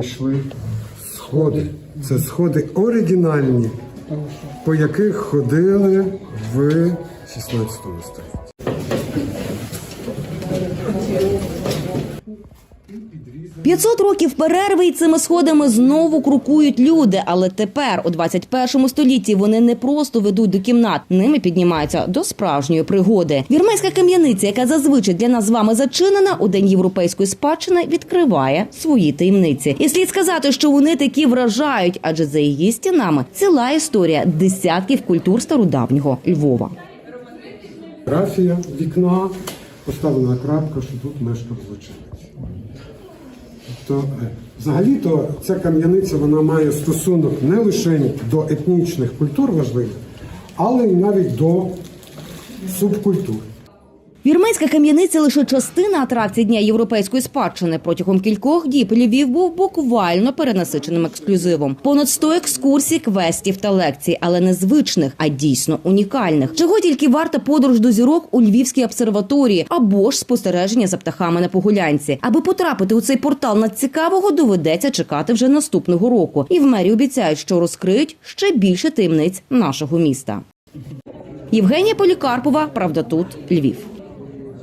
знайшли сходи. Це сходи оригінальні, по яких ходили в 16 столітті. 500 років перерви і цими сходами знову крокують люди. Але тепер, у 21 столітті, вони не просто ведуть до кімнат, ними піднімаються до справжньої пригоди. Вірменська кам'яниця, яка зазвичай для нас з вами зачинена, у день європейської спадщини відкриває свої таємниці. І слід сказати, що вони такі вражають, адже за її стінами ціла історія десятків культур стародавнього Львова. Графія вікна поставлена крапка, що тут мешкав злочинець. Тобто, е, взагалі-то ця кам'яниця вона має стосунок не лише до етнічних культур важливих, але й навіть до субкультур. Вірменська кам'яниця лише частина атракцій дня європейської спадщини. Протягом кількох діб Львів був буквально перенасиченим ексклюзивом. Понад 100 екскурсій, квестів та лекцій, але не звичних, а дійсно унікальних. Чого тільки варта подорож до зірок у Львівській обсерваторії або ж спостереження за птахами на погулянці. Аби потрапити у цей портал надцікавого, доведеться чекати вже наступного року. І в мері обіцяють, що розкриють ще більше таємниць нашого міста. Євгенія Полікарпова, правда, тут Львів.